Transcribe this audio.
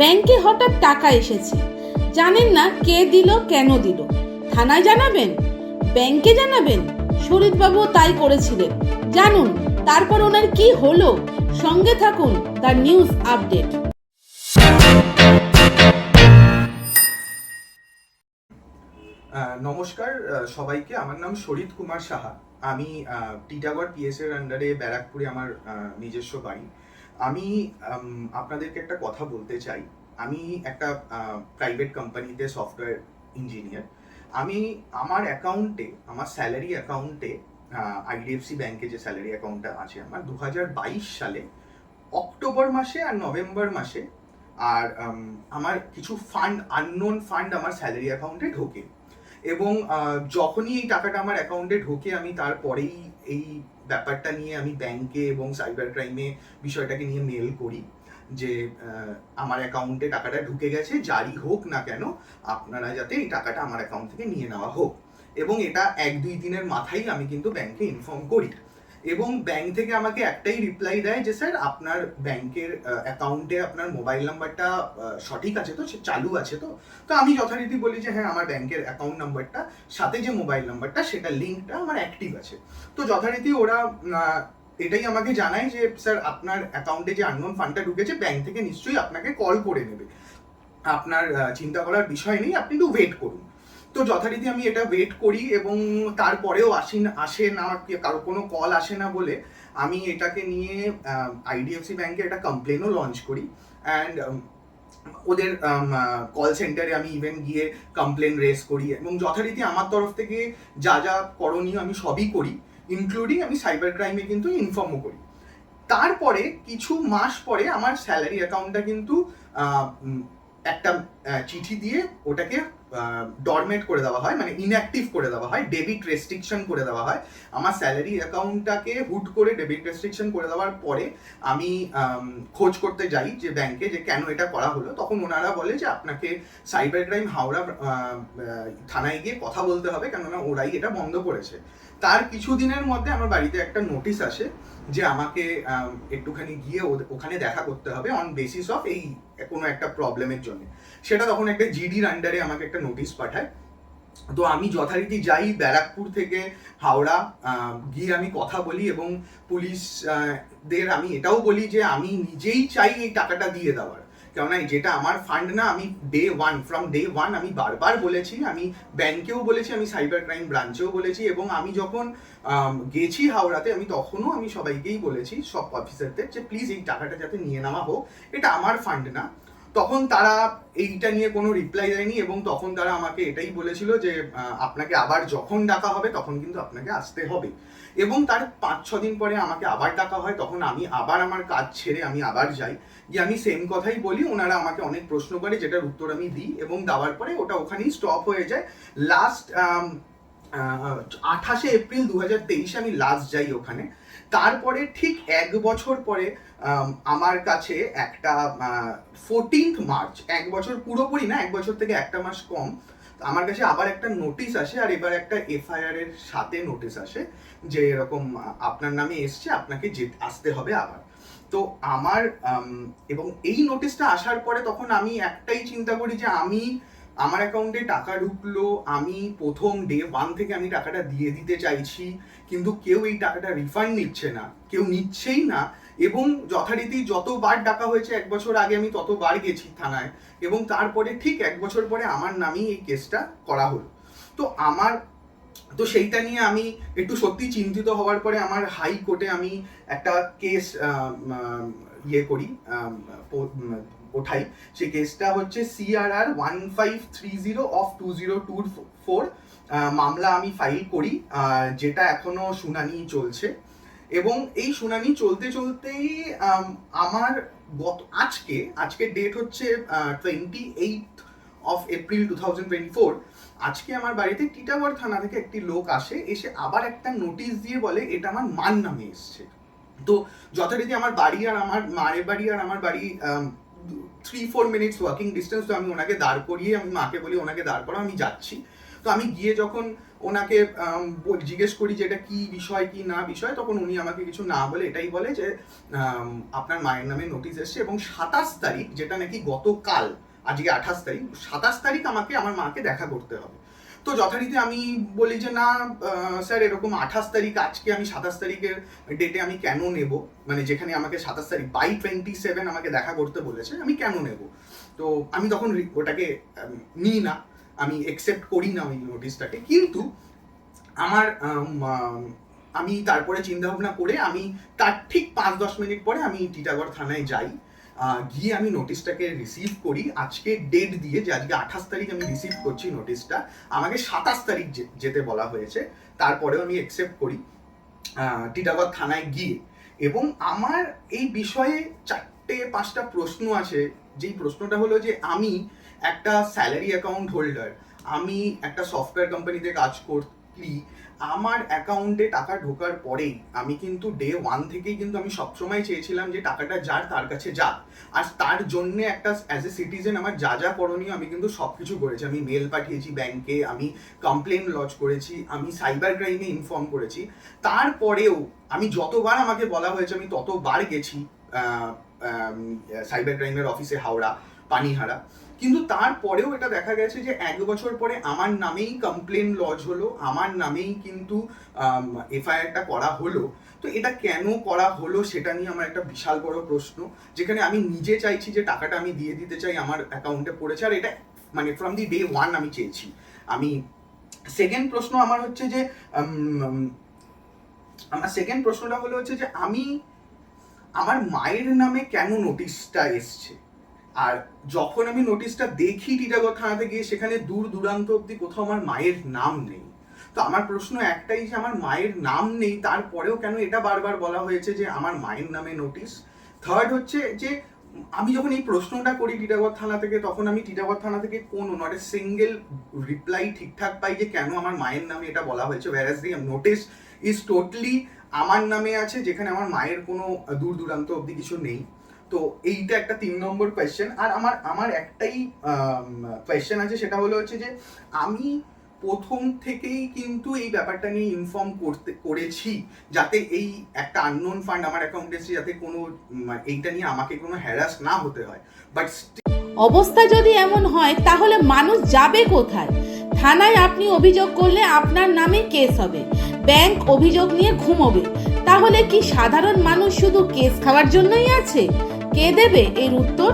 ব্যাংকে হঠাৎ টাকা এসেছে। জানেন না কে দিল, কেন দিল। থানায় জানাবেন? ব্যাংকে জানাবেন? শরীরবাবু তাই করেছিলেন। জানুন, তারপর ওনার কি হলো? সঙ্গে থাকুন দ্য নিউজ আপডেট। নমস্কার সবাইকে। আমার নাম শরীদ কুমার সাহা। আমি টিটাগড় পিএস এর আন্ডারে ব্যারাকপুরে আমার নিজস্ব বাড়ি। আমি আপনাদেরকে একটা কথা বলতে চাই। আমি একটা প্রাইভেট কোম্পানিতে সফটওয়্যার ইঞ্জিনিয়ার আমি আমার অ্যাকাউন্টে আমার স্যালারি অ্যাকাউন্টে আইডিএফসি ব্যাংকে যে স্যালারি অ্যাকাউন্টটা আছে আমার দু হাজার বাইশ সালে অক্টোবর মাসে আর নভেম্বর মাসে আর আমার কিছু ফান্ড আননোন ফান্ড আমার স্যালারি অ্যাকাউন্টে ঢোকে। এবং যখনই এই টাকাটা আমার অ্যাকাউন্টে ঢোকে, আমি তারপরেই এই ব্যাপারটা নিয়ে আমি ব্যাংকে এবং সাইবার ক্রাইমে বিষয়টাকে নিয়ে মেল করি যে আমার অ্যাকাউন্টে টাকাটা ঢুকে গেছে, যারই হোক না কেন আপনারা যাতে এই টাকাটা আমার অ্যাকাউন্ট থেকে নিয়ে নেওয়া হোক। এবং এটা এক দুই দিনের মাথায় আমি কিন্তু ব্যাংকে ইনফর্ম করি। এবং ব্যাংক থেকে আমাকে একটাই রিপ্লাই দেয় যে স্যার আপনার ব্যাংকের অ্যাকাউন্টে আপনার মোবাইল নাম্বারটা সঠিক আছে তো? সে চালু আছে তো? তো আমি যথারীতি বলি যে হ্যাঁ আমার ব্যাংকের অ্যাকাউন্ট নাম্বারটা সাথে যে মোবাইল নাম্বারটা সেটা লিঙ্কটা আমার অ্যাক্টিভ আছে। তো যথারীতি ওরা এটাই আমাকে জানায় যে স্যার আপনার অ্যাকাউন্টে যে আননোন ফান্ডটা ঢুকেছে ব্যাংক থেকে নিশ্চয়ই আপনাকে কল করে নেবে। আপনার চিন্তা করার বিষয় নেই, আপনি একটু ওয়েট করুন। তো যথারীতি আমি এটা ওয়েট করি এবং তারপরেও আসি না, আসে না, কারও কোনো কল আসে না বলে আমি এটাকে নিয়ে আইডিএফসি ব্যাংকে একটা কমপ্লেনও লঞ্চ করি অ্যান্ড ওদের কল সেন্টারে আমি ইভেন গিয়ে কমপ্লেন রেস করি এবং যথারীতি আমার তরফ থেকে যা যা করণীয় আমি সবই করি ইনক্লুডিং আমি সাইবার ক্রাইমে কিন্তু ইনফর্মও করি। তারপরে কিছু মাস পরে আমার স্যালারি অ্যাকাউন্টটা কিন্তু একটা চিঠি দিয়ে ওটাকে ডরমেট করে দেওয়া হয় মানে ইনঅ্যাক্টিভ করে দেওয়া হয় ডেবিট রেস্ট্রিকশন করে দেওয়া হয়। আমার স্যালারি অ্যাকাউন্টটাকে হুট করে ডেবিট রেস্ট্রিকশন করে দেওয়ার পরে আমি খোঁজ করতে যাই যে ব্যাংকে যে কেন এটা করা হলো। তখন ওনারা বলে যে আপনাকে সাইবার ক্রাইম হাওড়া থানায় গিয়ে কথা বলতে হবে, কেননা ওরাই এটা বন্ধ করেছে। তার কিছুদিনের মধ্যে আমার বাড়িতে একটা নোটিশ আসে যে আমাকে একটুখানি গিয়ে ওখানে দেখা করতে হবে অন বেসিস অফ এই কোনো একটা প্রবলেমের জন্য। সেটা তখন একটা জিডির আন্ডারে আমাকে একটা নোটিশ পাঠায়। তো আমি যথারীতি যাই ব্যারাকপুর থেকে হাওড়া গিয়ে আমি কথা বলি এবং পুলিশ আহ, দের আমি এটাও বলি যে আমি নিজেই চাই এই টাকাটা দিয়ে দেওয়ার। কেননা যেটা আমার ফান্ড না আমি day one from day one আমি বারবার বলেছি আমি ব্যাংকেও বলেছি আমি সাইবার ক্রাইম ব্রাঞ্চেও বলেছি এবং আমি যখন গেছি হাওড়াতে আমি তখনও আমি সবাইকেই বলেছি সব অফিসারদের যে প্লিজ এই টাকাটা যাতে নিয়ে নেওয়া হোক এটা আমার ফান্ড না। তখন তারা এইটা নিয়ে কোনো রিপ্লাই দেয়নি এবং তখন তারা আমাকে এটাই বলেছিল যে আপনাকে আবার যখন ডাকা হবে তখন কিন্তু আপনাকে আসতে হবে। এবং তার পাঁচ, ছ দিন পরে আমাকে আবার ডাকা হয়, তখন আমি আবার আমার কাজ ছেড়ে আমি আবার যাই। যে আমি সেম কথাই বলি, ওনারা আমাকে অনেক প্রশ্ন করে, যেটার উত্তর আমি দিই এবং দেওয়ার পরে ওটা ওখানেই স্টপ হয়ে যায়। লাস্ট আঠাশে এপ্রিল দু হাজার তেইশে আমি লাস্ট যাই ওখানে। তারপরে ঠিক এক বছর পরে আমার কাছে একটা ফোরটিন্থ মার্চ এক বছর পুরোপুরি না, এক বছর থেকে একটা মাস কম, আমার কাছে আবার একটা নোটিশ আসে আর এবার একটা এফআইআর এর সাথে নোটিশ আসে যে এরকম আপনার নামে এসছে, আপনাকে যে আসতে হবে আবার। তো আমার এবং এই নোটিশটা আসার পরে তখন আমি একটাই চিন্তা করি যে আমি আমার অ্যাকাউন্টে টাকা ঢুকলো, আমি প্রথম ডে ওয়ান থেকে আমি টাকাটা দিয়ে দিতে চাইছি, কিন্তু কেউ এই টাকাটা রিফান্ড নিচ্ছে না, কেউ নিচ্ছেই না, এবং যথারীতি যতবার ডাকা হয়েছে, এক বছর আগে আমি ততবার গেছি থানায়, এবং তারপরে ঠিক এক বছর পরে আমার নামেই এই কেসটা করা হলো। তো আমার, তো সেইটা নিয়ে আমি একটু সত্যি চিন্তিত হওয়ার পরে আমার হাইকোর্টে আমি একটা কেস ইয়ে করি ওঠাই। সেই কেসটা হচ্ছে CRR one five three zero of two zero two four মামলা আমি ফাইল করি যেটা এখনও শুনানি চলছে। এবং এই শুনানি চলতে চলতেই আমার গত, আজকে আজকের ডেট হচ্ছে twenty eight of April two thousand twenty four আজকে আমার বাড়িতে টিটাগড় থানা থেকে একটি লোক আসে, এসে আবার একটা নোটিশ দিয়ে বলে, এটা আমার মার নামে এসছে। তো যথারীতি আমার বাড়ি আর আমার, মায়ের বাড়ি আর আমার বাড়ি three four minutes walking distance তো আমি ওনাকে দাঁড় করিয়ে, আমি মাকে বলি, ওনাকে দাঁড় করো আমি যাচ্ছি। তো আমি গিয়ে যখন ওনাকে জিজ্ঞেস করি যে এটা কী বিষয়, কি না বিষয়, তখন উনি আমাকে কিছু না বলে এটাই বলে যে আপনার মায়ের নামে নোটিশ এসছে এবং সাতাশ তারিখ, যেটা নাকি গতকাল, আজকে আঠাশ তারিখ, সাতাশ তারিখ আমাকে, আমার মাকে দেখা করতে হবে। তো যথারীতি আমি বলি যে না স্যার এরকম আঠাশ তারিখ আজকে আমি সাতাশ তারিখের ডেটে আমি কেন নেব? মানে যেখানে আমাকে সাতাশ তারিখ বাই টোয়েন্টি সেভেন আমাকে দেখা করতে বলেছে আমি কেন নেব? তো আমি তখন ওটাকে নিই না। আমি একসেপ্ট করি না ওই নোটিশটাকে কিন্তু আমার আম, তারপরে চিন্তা ভাবনা করে আমি তার ঠিক পাঁচ দশ মিনিট পরে আমি টিটাগড় থানায় যাই। গিয়ে আমি নোটিশটাকে রিসিভ করি। আজকে ডেট দিয়ে যে আজকে আঠাশ তারিখ আমি রিসিভ করছি নোটিশটা আমাকে সাতাশ তারিখ যেতে বলা হয়েছে, তারপরেও আমি অ্যাকসেপ্ট করি টিটাগড় থানায় গিয়ে। এবং আমার এই বিষয়ে চারটে পাঁচটা প্রশ্ন আছে। যেই প্রশ্নটা হলো যে, আমি একটা স্যালারি অ্যাকাউন্ট হোল্ডার আমি একটা সফটওয়্যার কোম্পানিতে কাজ করি আমার অ্যাকাউন্টে টাকা ঢোকার পরেই আমি কিন্তু ডে ওয়ান থেকেই কিন্তু আমি সবসময় চেয়েছিলাম যে টাকাটা যার, তার কাছে যাক। আর তার জন্য একটা অ্যাজ এ সিটিজেন আমার যা যা করণীয় আমি কিন্তু সব কিছু করেছি। আমি মেল পাঠিয়েছি ব্যাংকে আমি কমপ্লেন লজ করেছি, আমি সাইবার ক্রাইমে ইনফর্ম করেছি। তারপরেও আমি যতবার আমাকে বলা হয়েছে, আমি ততবার গেছি সাইবার ক্রাইমের অফিসে হাওড়া, পানিহারা। কিন্তু তারপরেও এটা দেখা গেছে যে এক বছর পরে আমার নামেই কমপ্লেন লজ হলো, আমার নামেই কিন্তু এফআইআরটা করা হলো। তো এটা কেন করা হলো সেটা নিয়ে আমার একটা বিশাল বড় প্রশ্ন, যেখানে আমি নিজে চাইছি যে টাকাটা আমি দিয়ে দিতে চাই, আমার অ্যাকাউন্টে পড়েছে, আর এটা মানে ফ্রম দি ডে ওয়ান আমি চেয়েছি। আমি সেকেন্ড প্রশ্ন আমার হচ্ছে যে আমার সেকেন্ড প্রশ্নটা হলো হচ্ছে যে আমি, আমার মায়ের নামে কেন নোটিশটা এসছে? আর যখন আমি নোটিশটা দেখি টিটাগড় থানাতে গিয়ে, সেখানে দূর দূরান্ত অবধি কোথাও আমার মায়ের নাম নেই। তো আমার প্রশ্ন একটাই, যে আমার মায়ের নাম নেই, তারপরেও কেন এটা বারবার বলা হয়েছে যে আমার মায়ের নামে নোটিশ থার্ড হচ্ছে যে, আমি যখন এই প্রশ্নটা করি টিটাগড় থানা থেকে, তখন আমি টিটাগড় থানা থেকে কোনো নট এ সিঙ্গেল রিপ্লাই ঠিকঠাক পাই যে কেন আমার মায়ের নামে এটা বলা হয়েছে। Whereas the notice is totally আমার নামে আছে, যেখানে আমার মায়ের কোনো দূর দূরান্ত অবধি কিছু নেই। তো এইটা একটা তিন নম্বর কোয়েশ্চেন আর আমার আমার একটাই কোয়েশ্চেন আছে, সেটা হলো হচ্ছে যে, আমি প্রথম থেকেই কিন্তু এই ব্যাপারটা নিয়ে ইনফর্ম করতে, করেছি যাতে এই একটা আননোন ফান্ড আমার অ্যাকাউন্টে এসে যাতে কোনো এইটা নিয়ে আমাকে কোনো হ্যারাস না হতে হয়। বাট অবস্থা যদি এমন হয়, তাহলে মানুষ যাবে কোথায়? থানায় আপনি অভিযোগ করলে আপনার নামে কেস হবে। ব্যাংক অভিযোগ নিয়ে ঘুমোবে। তাহলে কি সাধারণ মানুষ শুধু কেস খাওয়ার জন্যই আছে? কে দেবে এর উত্তর?